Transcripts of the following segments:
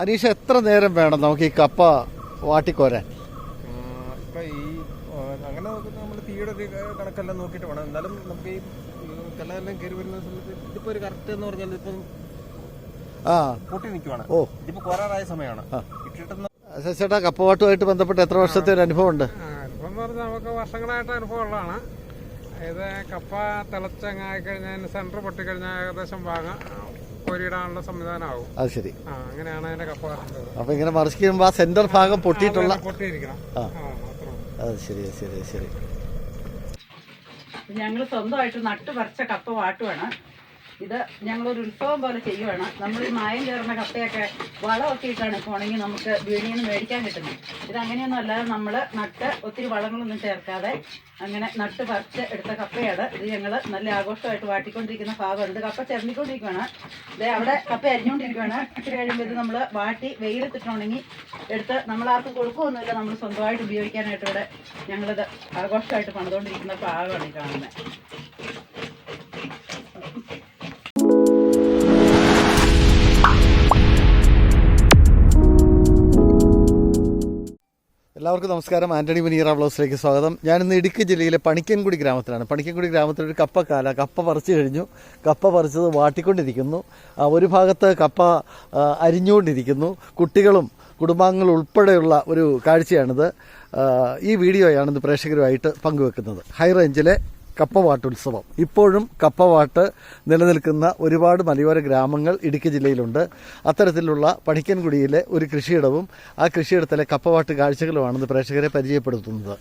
അനീഷ എത്ര നേരം വേണം നമുക്ക് ഈ കപ്പ വാട്ടിക്കോരാൻ? ഇപ്പൊ ഈ അങ്ങനെ നമ്മൾ തീയുടെ ഒരു കണക്കെല്ലാം നോക്കിയിട്ട് വേണം. എന്നാലും നമുക്ക് ഈ കല്ലെല്ലാം കയറി വരുന്ന സമയത്ത് ഇതിപ്പോ ഒരു കറക്റ്റ് എന്ന് പറഞ്ഞാൽ ഇപ്പം ആ. പൊട്ടി നിൽക്കുവാണ് ഓ. ഇതിപ്പോ കോരാറായ സമയമാണ്. ഇട്ടിട്ടെന്ന് ചേട്ടാ കപ്പവാട്ടുമായിട്ട് ബന്ധപ്പെട്ട് എത്ര വർഷത്തെ ഒരു അനുഭവം ഉണ്ട്? ആ, അനുഭവം പറഞ്ഞാൽ നമുക്ക് വർഷങ്ങളായിട്ട് അനുഭവമുള്ളതാണ് ഇത് കപ്പ തിളച്ചങ്ങായി കഴിഞ്ഞാൽ സെന്റർ പൊട്ടിക്കഴിഞ്ഞാൽ ഏകദേശം ഭാഗം കോരിയിടാനുള്ള സംവിധാനമാവും. അത് ശരി. ആ അങ്ങനെയാണ് അതിന്റെ കപ്പ വരേണ്ടത് അപ്പൊ ഇങ്ങനെ മറിച്ച് കഴിയുമ്പോൾ ആ സെന്റർ ഭാഗം പൊട്ടിയിട്ടുള്ള പൊട്ടിയിരിക്കണം. ആ. ആ മാത്രമേ അത് ശരി ശരി ശരി. ഞങ്ങൾ സ്വന്തമായിട്ട് നട്ടു പറിച്ച കപ്പ വാട്ടുവാണ്. ഇത് ഞങ്ങളൊരു ഉത്സവം പോലെ ചെയ്യുവാണ്. നമ്മൾ ഈ മായം ചേർന്ന കപ്പയൊക്കെ വളമൊക്കെ ഇട്ടാണ് ഇപ്പോൾ ഉണങ്ങി നമുക്ക് വീണിയിൽ നിന്ന് മേടിക്കാൻ കിട്ടുന്നത്. ഇത് അങ്ങനെയൊന്നും അല്ലാതെ നമ്മൾ നട്ട് ഒത്തിരി വളങ്ങളൊന്നും ചേർക്കാതെ അങ്ങനെ നട്ട് പറിച്ച് എടുത്ത കപ്പയാണ്. ഇത് ഞങ്ങൾ നല്ല ആഘോഷമായിട്ട് വാട്ടിക്കൊണ്ടിരിക്കുന്ന ഭാഗമാണ് ഇത് കപ്പ ചിരണ്ടിക്കൊണ്ടിരിക്കുകയാണ് ഇത് അവിടെ കപ്പ അരിഞ്ഞുകൊണ്ടിരിക്കുകയാണ് ഇച്ചിരി കഴിയുമ്പോൾ ഇത് നമ്മൾ വാട്ടി വെയിലെത്തിട്ടുണ്ടെങ്കിൽ എടുത്ത് നമ്മൾ ആർക്കും കൊടുക്കുകയൊന്നുമില്ല നമ്മൾ സ്വന്തമായിട്ട് ഉപയോഗിക്കാനായിട്ട് ഇവിടെ ഞങ്ങളിത് ആഘോഷമായിട്ട് പണിതുകൊണ്ടിരിക്കുന്ന ഭാഗമാണ് ഈ കാണുന്നത്. എല്ലാവർക്കും നമസ്കാരം. ആന്റണി മുനീറ ബ്ലോസിലേക്ക് സ്വാഗതം. ഞാനിന്ന് ഇടുക്കി ജില്ലയിലെ പണിക്കൻകുടി ഗ്രാമത്തിലാണ്. പണിക്കൻകുടി ഗ്രാമത്തിൽ ഒരു കപ്പക്കാല കപ്പ പറിച്ചു കഴിഞ്ഞു. കപ്പ പറിച്ചത് വാട്ടിക്കൊണ്ടിരിക്കുന്നു. ഒരു ഭാഗത്ത് കപ്പ അരിഞ്ഞുകൊണ്ടിരിക്കുന്നു. കുട്ടികളും കുടുംബാംഗങ്ങളും ഉൾപ്പെടെയുള്ള ഒരു കാഴ്ചയാണിത്. ഈ വീഡിയോയാണ് ഇന്ന് പ്രേക്ഷകരുമായിട്ട് പങ്കുവെക്കുന്നത്. ഹൈ റേഞ്ചിലെ കപ്പവാട്ടുത്സവം. ഇപ്പോഴും കപ്പവാട്ട് നിലനിൽക്കുന്ന ഒരുപാട് മലയോര ഗ്രാമങ്ങൾ ഇടുക്കി ജില്ലയിലുണ്ട്. അത്തരത്തിലുള്ള പണിക്കൻകുടിയിലെ ഒരു കൃഷിയിടവും ആ കൃഷിയിടത്തിലെ കപ്പവാട്ട് കാഴ്ചകളുമാണെന്ന് പ്രേക്ഷകരെ പരിചയപ്പെടുത്തുന്നത്.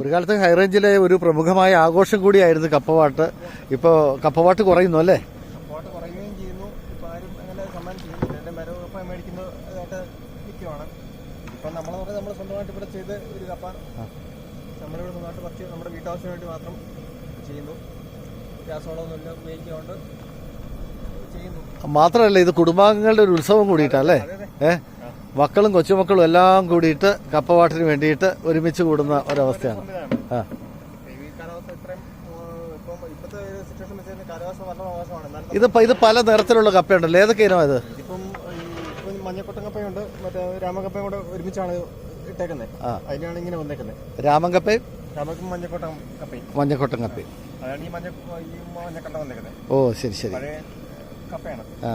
ഒരു കാലത്ത് ഹൈറേഞ്ചിലെ ഒരു പ്രമുഖമായ ആഘോഷം കൂടിയായിരുന്നു കപ്പവാട്ട്. ഇപ്പോൾ കപ്പവാട്ട് കുറയുന്നു അല്ലേ? ഇപ്പം നമ്മളെ നമ്മൾ സ്വന്തമായിട്ട് ഇവിടെ ചെയ്ത് ഒരു കപ്പ നമ്മളിവിടെ നന്നായിട്ട് പറിച്ച് നമ്മുടെ വീട്ടാവശ്യമായിട്ട് വേണ്ടി മാത്രം ചെയ്യുന്നു. രാസവളമൊന്നുമില്ല ഉപയോഗിക്കാണ്ട് ചെയ്യുന്നു. മാത്രമല്ല ഇത് കുടുംബാംഗങ്ങളുടെ ഒരു ഉത്സവം കൂടിയിട്ടല്ലേ? അതെ അതെ. ഏ? മക്കളും കൊച്ചുമക്കളും എല്ലാം കൂടിയിട്ട് കപ്പവാട്ടിന് വേണ്ടിയിട്ട് ഒരുമിച്ച് കൂടുന്ന ഒരവസ്ഥയാണ്. ആ. ഏഹ്, ഇത് ഇത് പല നിറത്തിലുള്ള കപ്പയുണ്ടല്ലോ. ഏതൊക്കെ ഇനമാണ് ഇത് ഇപ്പം മഞ്ഞക്കൊട്ടൻ കപ്പയുണ്ട് മറ്റേ രാമകപ്പയും കൂടെ ഒരുമിച്ചാണ് ഇട്ടേക്കുന്നത്. ആ. അതിനാണ് ഇങ്ങനെ വന്നേക്കുന്നത്. രാമൻ കപ്പയും രാമക്കും മഞ്ഞക്കൊട്ടൻ കപ്പയും മഞ്ഞക്കൊട്ടൻ കപ്പയും അതാണ് ഈ മഞ്ഞ ഈ മഞ്ഞക്കട്ട വന്നേക്കുന്നത്. ഓ ശരി ശരി. പഴയ കപ്പയാണ്. ആ.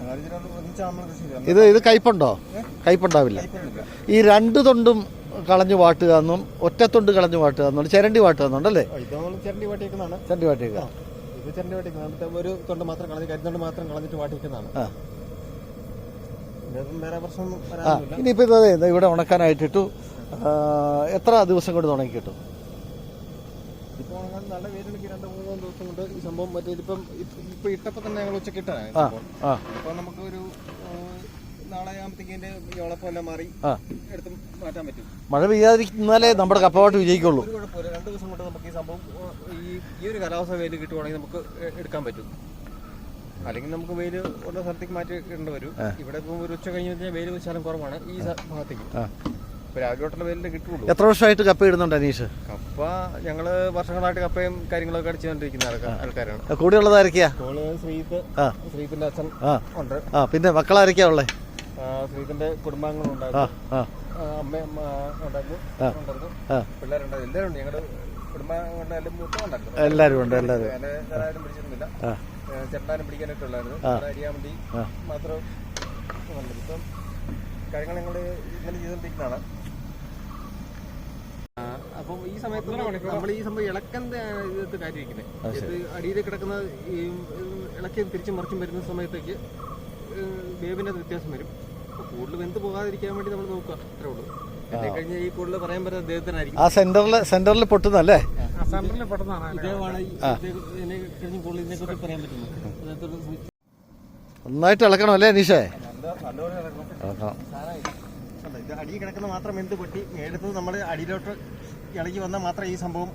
അതാണ് ഇതിനൊന്ന് ഒന്നിച്ചാണ് നമ്മൾ കൃഷി ചെയ്തത്. ഇത് ഇത് കയ്പുണ്ടോ? കയ്പുണ്ടാവില്ല. ഈ രണ്ട് തൊണ്ടും കളഞ്ഞു വാട്ടുക എന്നും ഒറ്റത്തൊണ്ട് കളഞ്ഞു വാട്ടുക എന്നുണ്ട് ചിരണ്ടി വാട്ടുക എന്നുണ്ടല്ലേ ഓ, ഇത് നമ്മൾ ചിരണ്ടി വാട്ടിയേക്കുന്നതാണ്. ചിരണ്ടി വാട്ടിയേക്കുക. ഇത് ചിരണ്ടി വാട്ടിക്കുന്നത് മറ്റേ ഒരു തൊണ്ട് മാത്രം കളഞ്ഞ് കരിന്തൊണ്ട് മാത്രം കളഞ്ഞിട്ട് വാട്ടിയേക്കുന്നതാണ്. ആ. ആ വരാനൊന്നുമില്ല ഇനിയിപ്പോൾ ഇത് ദേ ഇവിടെ ഉണക്കാനായിട്ടിട്ടു. എത്ര ദിവസം കൊണ്ട് ഉണക്കി കിട്ടും നല്ല വെയിലുണ്ടെങ്കിൽ രണ്ട് മൂന്നോ ദിവസം കൊണ്ട് ഈ സംഭവം മറ്റേ ഇതിപ്പം ഇപ്പ- ഇപ്പൊ ഇട്ടപ്പോ തന്നെ ഞങ്ങൾ ഉച്ചയ്ക്ക് അപ്പൊ നമുക്ക് ഒരു നാളെ മാറി എടുത്ത് മാറ്റാൻ പറ്റും. മഴ പെയ്യാതിരിക്കുന്നാലേ നമ്മുടെ കപ്പവാട്ട് വിജയിക്കുള്ളൂ. രണ്ടു കുഴപ്പമില്ല. രണ്ട് ദിവസം കൊണ്ട് നമുക്ക് ഈ സംഭവം ഈ ഈ ഒരു കാലാവസ്ഥ വെയിൽ കിട്ടുവാണെങ്കിൽ നമുക്ക് എടുക്കാൻ പറ്റും. അല്ലെങ്കിൽ നമുക്ക് വെയിൽ ഉള്ള സ്ഥലത്തേക്ക് മാറ്റി ഇടേണ്ടി വരും. ഇവിടെ ഇപ്പം ഒരു ഉച്ച കഴിഞ്ഞ് കഴിഞ്ഞാൽ വെയിൽ ശാലം കുറവാണ് ഈ ഭാഗത്തേക്ക്. എത്ര വർഷമായിട്ട് കപ്പ ഇടുന്നുണ്ട് അനീഷ്? കപ്പ ഞങ്ങൾ വർഷങ്ങളായിട്ട് കപ്പയും കാര്യങ്ങളൊക്കെ അടിച്ചുകൊണ്ടിരിക്കുന്ന ആൾക്കാ- ആൾക്കാരാണ്. കൂടെയുള്ളതായിരിക്കാ കോൾ ശ്രീത്ത് ശ്രീത്തിന്റെ അച്ഛൻ ഉണ്ട്. ആ പിന്നെ മക്കളായിരിക്കാ ഉള്ളേ? ശ്രീത്തിന്റെ കുടുംബാംഗങ്ങളുണ്ടായിരുന്നു അമ്മയും ഉണ്ടായിരുന്നു. പിള്ളേരുണ്ടായിരുന്നു എല്ലാവരും ഉണ്ട് ഞങ്ങളുടെ കുടുംബാംഗങ്ങളുടെ മൂത്തം ഉണ്ടായിരുന്നു എല്ലാവരും ഉണ്ട് എല്ലാവരും. പിടിച്ചിരുന്നില്ല. ചെട്ടാനും പിടിക്കാനൊക്കെ ഉള്ളായിരുന്നു. ആ. മാത്രം വന്നത്. ഇപ്പം കാര്യങ്ങൾ ഞങ്ങൾ ഇങ്ങനെ ചെയ്തുകൊണ്ടിരിക്കുന്നതാണ്. അപ്പം ഈ സമയത്ത് നമ്മൾ ഈ സംഭവം ഇളക്കന്റെ ഇത് കാര്യമായിരിക്കുന്നത് ഇത് അടിയിൽ കിടക്കുന്ന ഈ ഇളക്കി തിരിച്ചും മറിച്ചും വരുന്ന സമയത്തേക്ക് വേവിന്റെ വ്യത്യാസം വരും. അപ്പോൾ കൂടുതൽ വെന്ത് പോകാതിരിക്കാൻ വേണ്ടി നമ്മൾ നോക്കുക. അത്രേ ഉള്ളൂ. കഴിഞ്ഞ ഈ കൂടുതൽ പറയാൻ പറ്റുന്ന അദ്ദേഹത്തിനായിരിക്കും. ആ സെന്ററിൽ സെന്ററിൽ പൊട്ടുന്നല്ലേ നന്നായിട്ട് ഇളക്കണം അല്ലേ അനീഷേ അടി ഇളക്കണം. കിടക്കുന്ന മാത്രം എന്ത് പൊട്ടി എടുത്തത് നമ്മൾ അടിയിലോട്ട് ഇളകി വന്നാൽ മാത്രം ഈ സംഭവം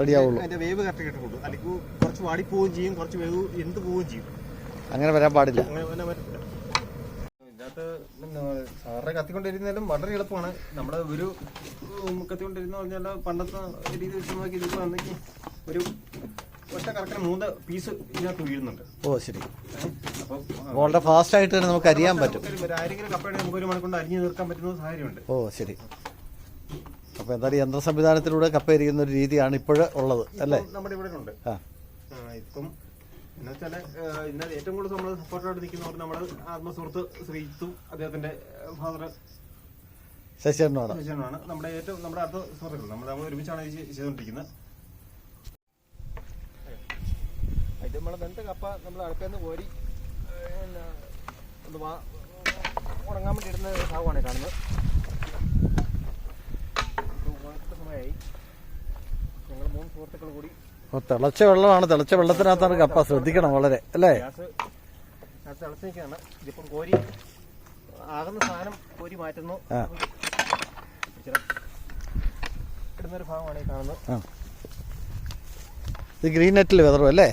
റെഡിയാവുള്ളൂ. അതിന്റെ വേവ് കറക്റ്റ് കിട്ടുള്ളൂ അല്ലെങ്കിൽ കുറച്ച് വാടിപ്പോവുകയും ചെയ്യും കുറച്ച് വേവ് എന്ത് പോവുകയും ചെയ്യും. അങ്ങനെ വരാൻ പാടില്ല. അങ്ങനെ പിന്നെ പറ്റത്തില്ല ഇതിനകത്ത് പിന്നെ സാറിനെ കത്തിക്കൊണ്ടിരുന്നാലും വളരെ എളുപ്പമാണ്. നമ്മുടെ ഒരു കത്തിക്കൊണ്ടിരുന്ന പറഞ്ഞാൽ പണ്ടത്തെ രീതി വെച്ച് നോക്കി ഇതിപ്പോ അന്നേക്ക് ഒരു ഒറ്റ കറക്റ്റ് മൂന്ന് പീസ് ഇതിനകത്ത് വീഴുന്നുണ്ട്. ഓ ശരി. അപ്പം വളരെ ഫാസ്റ്റ് ആയിട്ട് തന്നെ നമുക്ക് അറിയാൻ പറ്റും. ആരെങ്കിലും കപ്പയുടെ നമുക്ക് ഒരു മണിക്കൊണ്ട് അരിഞ്ഞു തീർക്കാൻ പറ്റുന്ന സാഹചര്യമുണ്ട്. ഓ ശരി. അപ്പോൾ എന്തായാലും യന്ത്ര സംവിധാനത്തിലൂടെ കപ്പ എരിയുന്ന ഒരു രീതിയാണ് ഇപ്പോൾ ഉള്ളത് അല്ലേ? നമ്മുടെ ഇവിടെ ഉണ്ട് ആ, ഇപ്പം എന്ന് വെച്ചാൽ ഇന്ന് ഏറ്റവും കൂടുതൽ നമ്മൾ സപ്പോർട്ടായിട്ട് നിൽക്കുന്നവർ നമ്മുടെ ആത്മസുഹൃത്ത് ശ്രീജിത്തും അദ്ദേഹത്തിന്റെ ഫാദർ ശശിചേട്ടനാണ് ശശിയാണ് നമ്മുടെ ഏറ്റവും നമ്മുടെ അടുത്ത സുഹൃത്തുക്കൾ. നമ്മൾ നമ്മൾ ഒരുമിച്ചാണ് ഇത് ചെയ്- ചെയ്തുകൊണ്ടിരിക്കുന്നത്. ഇത് നമ്മളെ ബന്ധ കപ്പ നമ്മൾ അടുപ്പേന്ന് കോരി ഉണങ്ങാൻ വേണ്ടി ഇടുന്ന ഭാഗമാണ് കാണുന്നത്. ഉണക്കത്തെ സമയമായി. ഞങ്ങൾ മൂന്ന് സുഹൃത്തുക്കൾ കൂടി അപ്പോൾ തിളച്ച വെള്ളമാണ്. തിളച്ച വെള്ളത്തിനകത്താണ് കപ്പ. ശ്രദ്ധിക്കണം വളരെ. അല്ലേ? ഗ്യാസ് ഗ്യാസ് തിളച്ച് നിൽക്കുകയാണ് ഇതിപ്പം കോരി ആകുന്ന സാധനം കോരി മാറ്റുന്നു. ആ. ഇച്ചിരി ഇടുന്നൊരു ഭാഗമാണ് ഈ കാണുന്നത്. ആ. ഇത് ഗ്രീൻ നെറ്റിൽ വിതറും അല്ലേ?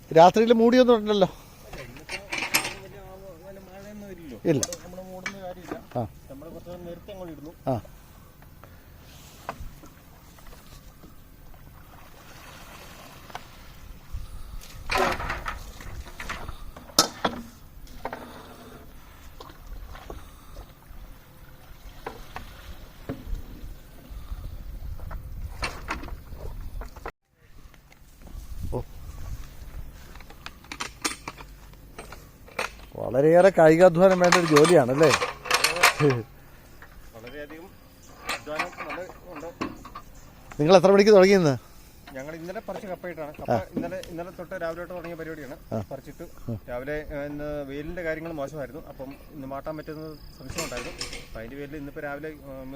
ഇത് രാത്രിയിൽ മൂടിയൊന്നും ഉണ്ടല്ലോ ഇല്ല. ആ. വളരെയേറെ കായികാധ്വാനം വേണ്ട ഒരു ജോലിയാണല്ലേ? വളരെയധികം അധ്വാനം നല്ല ഉണ്ട്. നിങ്ങൾ എത്ര മണിക്ക് തുടങ്ങിയെന്ന് ഞങ്ങൾ ഇന്നലെ പറിച്ച് കപ്പയിട്ടാണ്. കപ്പ ഇന്നലെ ഇന്നലെ തൊട്ട് രാവിലെ തൊട്ട് തുടങ്ങിയ പരിപാടിയാണ്. പറിച്ചിട്ട് രാവിലെ ഇന്ന് വെയിലിന്റെ കാര്യങ്ങൾ മോശമായിരുന്നു. അപ്പം ഇന്ന് മാട്ടാൻ പറ്റുന്ന സംശയം ഉണ്ടായിരുന്നു അപ്പം അതിന്റെ പേരിൽ ഇന്നിപ്പോ രാവിലെ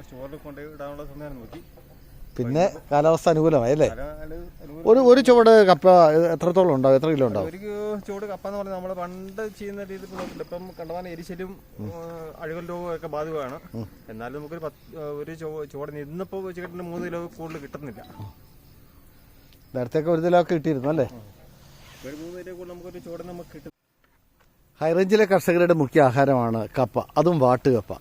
സ്റ്റോറിൽ കൊണ്ടുപോയി ഇടാനുള്ള സംവിധാനം നോക്കി. പിന്നെ കാലാവസ്ഥ അനുകൂലമായി അല്ലേ? ഒരു ഒരു ചുവട് കപ്പ എത്രത്തോളം ഉണ്ടാവും? എത്ര കിലോ ഉണ്ടാവും? ഒരു ചൂട് കപ്പ എന്ന് പറഞ്ഞാൽ നമ്മൾ പണ്ട് ചെയ്യുന്ന രീതിയിൽ ഇപ്പം കണ്ടമാനം എരിശലും അഴുകൽ രോഗവും ഒക്കെ ബാധകമാണ് എന്നാലും നമുക്കൊരു പത്ത് ഒരു ചുവട് ഇന്നിപ്പോൾ വെച്ചിട്ട് മൂന്ന് കിലോ കൂടുതൽ കിട്ടുന്നില്ല. നേരത്തെയൊക്കെ ഒരു കിലോ ഒക്കെ കിട്ടിയിരുന്നു അല്ലേ? ഒരു മൂന്ന് കിലോ കൂടുതൽ നമുക്കൊരു ചുവടിന് നമുക്ക് കിട്ടും. ഹൈറേഞ്ചിലെ കർഷകരുടെ മുഖ്യ ആഹാരമാണ് കപ്പ അതും വാട്ടുകപ്പ.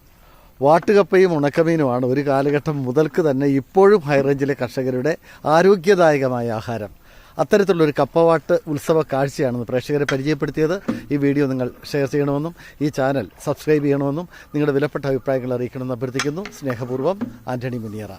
വാട്ടുകപ്പയും ഉണക്കമീനുമാണ് ഒരു കാലഘട്ടം മുതൽക്ക് തന്നെ ഇപ്പോഴും ഹൈറേഞ്ചിലെ കർഷകരുടെ ആരോഗ്യദായകമായ ആഹാരം. അത്തരത്തിലുള്ളൊരു കപ്പവാട്ട് ഉത്സവ കാഴ്ചയാണെന്ന് പ്രേക്ഷകരെ പരിചയപ്പെടുത്തിയത് ഈ വീഡിയോ നിങ്ങൾ ഷെയർ ചെയ്യണമെന്നും ഈ ചാനൽ സബ്സ്ക്രൈബ് ചെയ്യണമെന്നും നിങ്ങളുടെ വിലപ്പെട്ട അഭിപ്രായങ്ങൾ അറിയിക്കണമെന്ന് അഭ്യർത്ഥിക്കുന്നു. സ്നേഹപൂർവം ആന്റണി മുനിയറ.